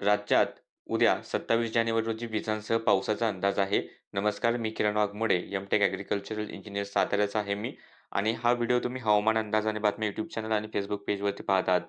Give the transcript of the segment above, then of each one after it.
राज्यात उद्या सत्तावीस जानेवारी रोजी विजांसह पावसाचा अंदाज आहे. नमस्कार, मी Kiran Waghmode, MTech agricultural engineer साताऱ्याचा आहे मी आणि हा व्हिडिओ तुम्ही हवामान अंदाज आणि बातम्या यूट्यूब चॅनल आणि फेसबुक पेजवरती पाहतात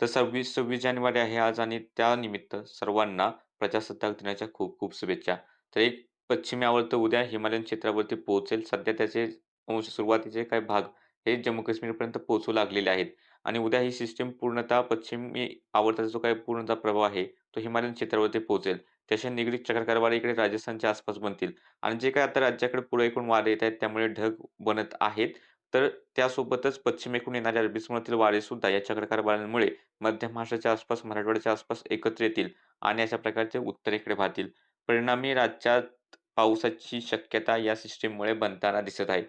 तर सव्वीस सव्वीस जानेवारी आहे आज आणि त्यानिमित्त सर्वांना प्रजासत्ताक दिनाच्या खूप खूप शुभेच्छा. तर एक पश्चिमी आवर्त उद्या हिमालयन क्षेत्रावरती पोहोचेल. सध्या त्याचे अंश सुरुवातीचे काही भाग हे जम्मू काश्मीरपर्यंत पोहोचू लागलेले आहेत आणि उद्या ही सिस्टीम पूर्णतः पश्चिमी आवर्ताचा जो काही पूर्णतः प्रभाव आहे तो हिमालयन क्षेत्रावरती पोहोचेल. त्याशी निगडीत चक्रकारवारे इकडे राजस्थानच्या आसपास बनतील आणि जे काय आता राज्याकडे पुढे एकूण वारे येत आहेत त्यामुळे ढग बनत आहेत. तर त्यासोबतच पश्चिमेकडून येणाऱ्या अरबी समुद्रातील वारेसुद्धा या चक्रीवादळामुळे मध्य महाराष्ट्राच्या आसपास, मराठवाड्याच्या आसपास एकत्र येतील आणि अशा प्रकारचे उत्तरेकडे वाहतील. परिणामी राज्यात पावसाची शक्यता या सिस्टीममुळे बनताना दिसत आहे.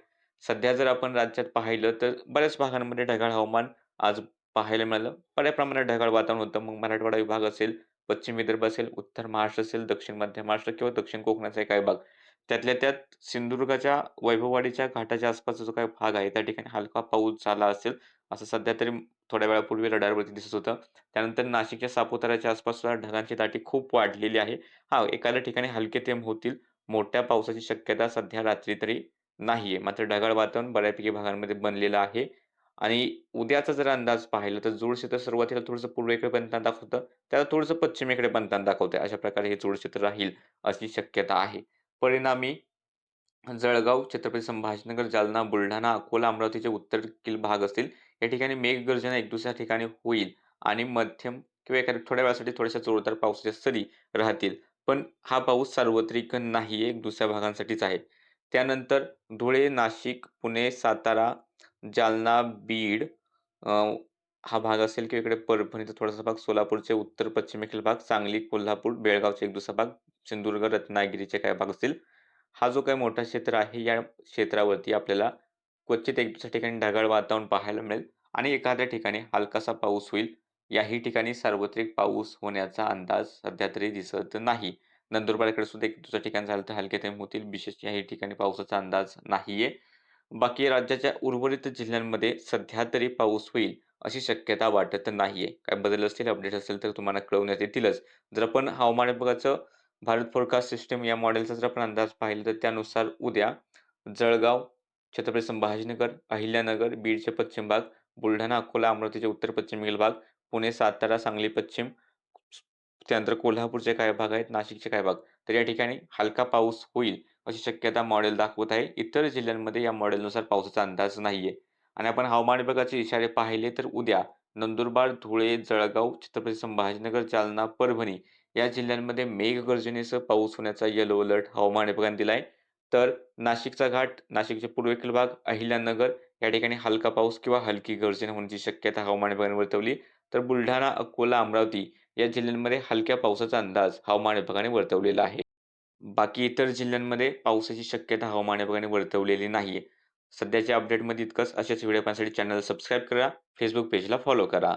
सध्या जर आपण राज्यात पाहिलं तर बऱ्याच भागांमध्ये ढगाळ हवामान आज पाहायला मिळालं. बऱ्या प्रमाणात ढगाळ वातावरण होतं. मग मराठवाडा विभाग असेल, पश्चिम विदर्भ असेल, उत्तर महाराष्ट्र असेल, दक्षिण मध्य महाराष्ट्र किंवा दक्षिण कोकणाचा काही भाग. त्यातल्या त्यात सिंधुदुर्गाच्या वैभववाडीच्या घाटाच्या आसपासचा जो काही भाग आहे त्या ठिकाणी हलका पाऊस झाला असेल, असं सध्या तरी थोड्या वेळापूर्वी रडारवरती दिसत होतं. त्यानंतर नाशिकच्या सापुताऱ्याच्या आसपास सुद्धा ढगांची दाटी खूप वाढलेली आहे. हा एखाद्या ठिकाणी हलके थेंब होतील. मोठ्या पावसाची शक्यता सध्या रात्री तरी नाहीये. मात्र ढगाळ वातावरण बऱ्यापैकी भागांमध्ये बनलेलं आहे आणि उद्याचा जर अंदाज पाहिला तर जोडक्षेत्र सुरुवातीला थोडंसं पूर्वेकडे बनताना दाखवतं. त्याला थोडंसं पश्चिमेकडे बनताना दाखवतं अशा प्रकारे हे जोडक्षेत्र राहील अशी शक्यता आहे. परिणामी जळगाव, छत्रपती संभाजीनगर, जालना, बुलढाणा, अकोला, अमरावतीचे उत्तरकील भाग असतील या ठिकाणी मेघगर्जना एक दुसऱ्या ठिकाणी होईल आणि मध्यम किंवा एखाद्या थोड्या वेळासाठी थोड्याशा जोरदार पावसाच्या सरी राहतील. पण हा पाऊस सार्वत्रिक नाही एक दुसऱ्या भागांसाठीच आहे. त्यानंतर धुळे, नाशिक, पुणे, सातारा, जालना, बीड हा भाग असेल किंवा इकडे परभणीचा थोडासा भाग, सोलापूरचे उत्तर पश्चिमेकडील भाग, सांगली, कोल्हापूर, बेळगावचे एक दुसरा भाग, सिंधुदुर्ग, रत्नागिरीचे काही भाग असतील. हा जो काही मोठा क्षेत्र आहे या क्षेत्रावरती आपल्याला क्वचित एक दुसऱ्या ठिकाणी ढगाळ वातावरण पाहायला मिळेल आणि एखाद्या ठिकाणी हलकासा पाऊस होईल. याही ठिकाणी सार्वत्रिक पाऊस होण्याचा अंदाज सध्या तरी दिसत नाही. नंदुरबारकडे सुद्धा एक दुसऱ्या ठिकाणी झालं तर हलके थेंब होतील. विशेष याही ठिकाणी पावसाचा अंदाज नाहीये. बाकी राज्याच्या उर्वरित जिल्ह्यांमध्ये सध्या तरी पाऊस होईल अशी शक्यता वाटत नाहीये. काय बदल असतील, अपडेट असेल तर तुम्हाला कळवण्यात येतीलच. जर आपण हवामान विभागाचं भारत फोरकास्ट सिस्टम या मॉडेलचा जर आपण अंदाज पाहिला तर त्यानुसार उद्या जळगाव, छत्रपती संभाजीनगर, अहिल्यानगर, बीडचे पश्चिम भाग, बुलढाणा, अकोला, अमरावतीचे उत्तर पश्चिमेकडील भाग, पुणे, सातारा, सांगली पश्चिम, त्यानंतर कोल्हापूरचे काय भाग आहेत, नाशिकचे काय भाग. तर या ठिकाणी हलका पाऊस होईल अशी शक्यता मॉडेल दाखवत आहे. इतर जिल्ह्यांमध्ये या मॉडेलनुसार पावसाचा अंदाज नाहीये आणि आपण हवामान विभागाचे इशारे पाहिले तर उद्या नंदुरबार, धुळे, जळगाव, छत्रपती संभाजीनगर, जालना, परभणी या जिल्ह्यांमध्ये मेघगर्जनेसह पाऊस होण्याचा येलो अलर्ट हवामान विभागाने दिलाय. तर नाशिकचा घाट, नाशिकचे पूर्वेकडील भाग, अहिल्यानगर या ठिकाणी हलका पाऊस किंवा हलकी गर्जन होण्याची शक्यता हवामान विभागाने वर्तवली. तर बुलढाणा, अकोला, अमरावती या जिल्ह्यांमध्ये हलक्या पावसाचा अंदाज हवामान विभागाने वर्तवलेला आहे. बाकी इतर जिल्ह्यांमध्ये पावसाची शक्यता हवामान विभागाने वर्तवलेली नाही सध्याच्या अपडेटमध्ये इतकंच. असेच व्हिडिओ पाहण्यासाठी चॅनल सबस्क्राईब करा. फेसबुक पेजला फॉलो करा.